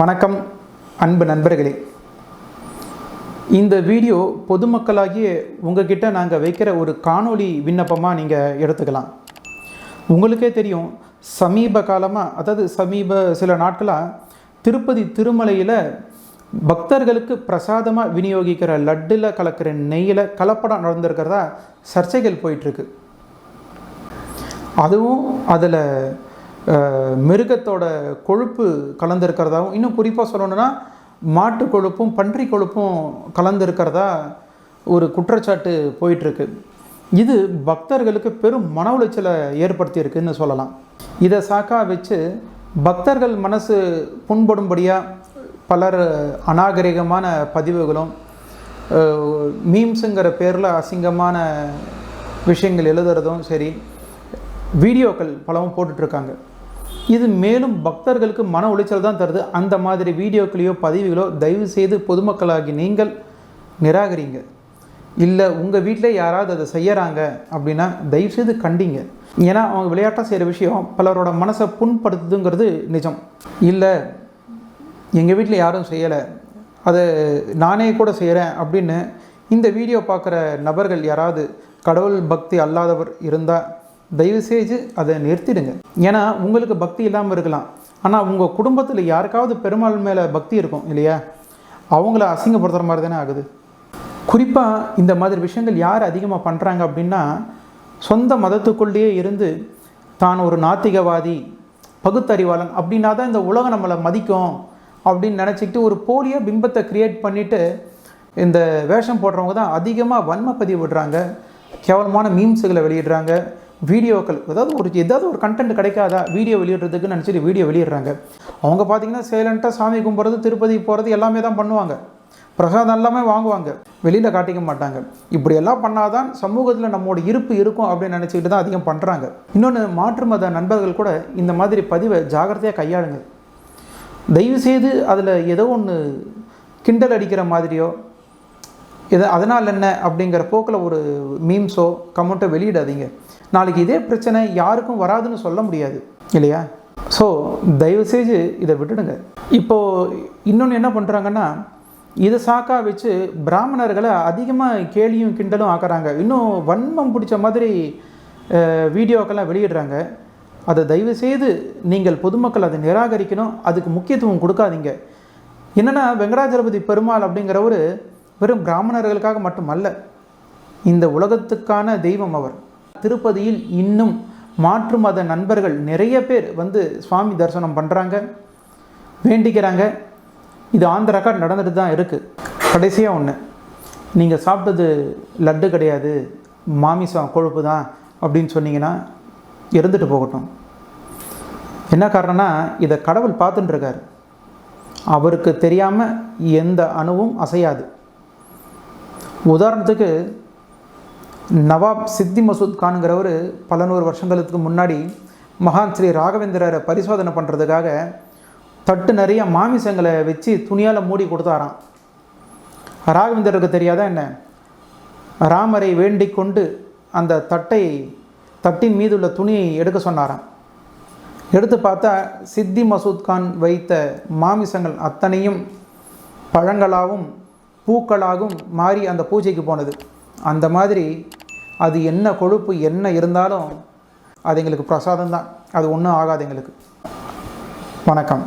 வணக்கம் அன்பு நண்பர்களே. இந்த வீடியோ பொதுமக்களாகிய உங்ககிட்ட நாங்கள் வைக்கிற ஒரு காணொளி விண்ணப்பமாக நீங்கள் எடுத்துக்கலாம். உங்களுக்கே தெரியும் சமீப காலமாக அதாவது சமீப சில நாட்களாக திருப்பதி திருமலையில் பக்தர்களுக்கு பிரசாதமாக விநியோகிக்கிற லட்டில் கலக்கிற நெய்யில் கலப்படம் நடந்திருக்கிறதா சர்ச்சைகள் போயிட்டுருக்கு அதுவும் அதில் மிருகத்தோட கொழுப்பு கலந்துருக்கிறதாவும் இன்னும் குறிப்பாக சொல்லணும்னா மாட்டு கொழுப்பும் பன்றி கொழுப்பும் கலந்துருக்கிறதா ஒரு குற்றச்சாட்டு போயிட்டுருக்கு. இது பக்தர்களுக்கு பெரும் மன உளைச்சலை ஏற்படுத்தியிருக்குன்னு சொல்லலாம். இதை சாக்கா வச்சு பக்தர்கள் மனசு புண்படும்படியாக பலர் அநாகரிகமான பதிவுகளும் மீம்ஸுங்கிற பேரில் அசிங்கமான விஷயங்கள் எழுதுறதும் சரி வீடியோக்கள் பலவும் போட்டுட்ருக்காங்க. இது மேலும் பக்தர்களுக்கு மன உளைச்சல் தான் தருது. அந்த மாதிரி வீடியோக்களையோ பதிவுகளோ தயவு செய்து பொதுமக்களாகி நீங்கள் நிராகரிங்க. இல்லை உங்கள் வீட்டில் யாராவது அதை செய்யறாங்க அப்படின்னா தயவு செய்து கண்டிங்க. ஏன்னா அவங்க விளையாட்டாக செய்கிற விஷயம் பலரோட மனசை புண்படுத்துதுங்கிறது நிஜம். இல்லை எங்கள் வீட்டில் யாரும் செய்யலை. அதை நானே கூட செய்கிறேன் அப்படின்னு இந்த வீடியோ பார்க்குற நபர்கள் யாராவது கடவுள் பக்தி அல்லாதவர் இருந்தால் தயவு செய்து அதை நிறுத்திடுங்க. ஏன்னா உங்களுக்கு பக்தி இல்லாமல் இருக்கலாம். ஆனால் உங்கள் குடும்பத்தில் யாருக்காவது பெருமாள் மேலே பக்தி இருக்கும் இல்லையா? அவங்கள அசிங்கப்படுத்துகிற மாதிரி தானே ஆகுது. குறிப்பாக இந்த மாதிரி விஷயங்கள் யார் அதிகமாக பண்ணுறாங்க அப்படின்னா சொந்த மதத்துக்குள்ளேயே இருந்து தான் ஒரு நாத்திகவாதி பகுத்தறிவாளன் அப்படின்னா தான் இந்த உலகம் நம்மளை மதிக்கும் அப்படின்னு நினச்சிக்கிட்டு ஒரு போலியாக பிம்பத்தை க்ரியேட் பண்ணிவிட்டு இந்த வேஷம் போடுறவங்க தான் அதிகமாக வன்மை பதிவு விடுறாங்க. கேவலமான மீம்ஸுகளை வெளியிடுறாங்க. வீடியோக்கள் அதாவது ஒரு ஏதாவது ஒரு கண்டென்ட் கிடைக்காதா வீடியோ வெளியிடுறதுக்கு நினச்சிட்டு வீடியோ வெளியிடுறாங்க. அவங்க பார்த்தீங்கன்னா சைலண்ட்டாக சாமி கும்பிட்றது திருப்பதி போகிறது எல்லாமே தான் பண்ணுவாங்க. பிரசாதம் எல்லாமே வாங்குவாங்க. வெளியில் காட்டிக்க மாட்டாங்க. இப்படியெல்லாம் பண்ணாதான் சமூகத்தில் நம்மளோட இருப்பு இருக்கும் அப்படின்னு நினச்சிக்கிட்டு தான் அதிகம் பண்ணுறாங்க இன்னொன்று மாற்று மத நண்பர்கள் கூட இந்த மாதிரி பதிவை ஜாகிரதையாக கையாளுங்க. தயவுசெய்து அதில் ஏதோ ஒன்று கிண்டல் அடிக்கிற மாதிரியோ இது அதனால் என்ன அப்படிங்கிற போக்கில் ஒரு மீம்ஸோ கமெண்ட்டோ வெளியிடாதீங்க. நாளைக்கு இதே பிரச்சனை யாருக்கும் வராதுன்னு சொல்ல முடியாது இல்லையா? ஸோ தயவு செய்து இதை விட்டுடுங்க. இப்போது இன்னொன்று என்ன பண்ணுறாங்கன்னா இதை சாக்கா வச்சு பிராமணர்களை அதிகமாக கேலியும் கிண்டலும் ஆக்குறாங்க. இன்னும் வன்மம் பிடிச்ச மாதிரி வீடியோக்கெல்லாம் வெளியிடுறாங்க. அதை தயவு செய்து நீங்கள் பொதுமக்கள் அதை நிராகரிக்கணும். அதுக்கு முக்கியத்துவம் கொடுக்காதீங்க. என்னென்னா வெங்கடாஜலபதி பெருமாள் அப்படிங்கிறவர் வெறும் பிராமணர்களுக்காக மட்டுமல்ல இந்த உலகத்துக்கான தெய்வம் அவர். திருப்பதியில் இன்னும் மாற்று மத நண்பர்கள் நிறைய பேர் வந்து சுவாமி தரிசனம் பண்ணுறாங்க வேண்டிக்கிறாங்க. இது ஆந்திர ரெக்கார்ட் நடந்துட்டு தான் இருக்குது கடைசியாக ஒன்று நீங்கள் சாப்பிட்டது லட்டு கிடையாது மாமிசம் கொழுப்பு தான் அப்படின்னு சொன்னீங்கன்னா இருந்துட்டு போகட்டும். என்ன காரணம்னா இதை கடவுள் பார்த்துட்டுருக்கார் அவருக்கு தெரியாமல் எந்த அணுவும் அசையாது. உதாரணத்துக்கு நவாப் சித்தி மசூத் கானுங்கிறவர் பல நூறு வருஷங்களுக்கு முன்னாடி மகான் ஸ்ரீ ராகவேந்திரரை பரிசோதனை பண்ணுறதுக்காக தட்டு நிறைய மாமிசங்களை வச்சு துணியால் மூடி கொடுத்தாராம். ராகவேந்திரருக்கு தெரியாதா என்ன? ராமரை வேண்டிக் கொண்டு அந்த தட்டை தட்டின் மீது உள்ள துணியை எடுக்க சொன்னாராம். எடுத்து பார்த்தா சித்தி மசூத் கான் வைத்த மாமிசங்கள் அத்தனையும் பழங்களாகவும் பூக்களாகவும் மாறி அந்த பூஜைக்கு போனது. அந்த மாதிரி அது என்ன கொழுப்பு என்ன இருந்தாலும் அது எங்களுக்கு பிரசாதம் தான் அது ஒன்றும் ஆகாது எங்களுக்கு. வணக்கம்.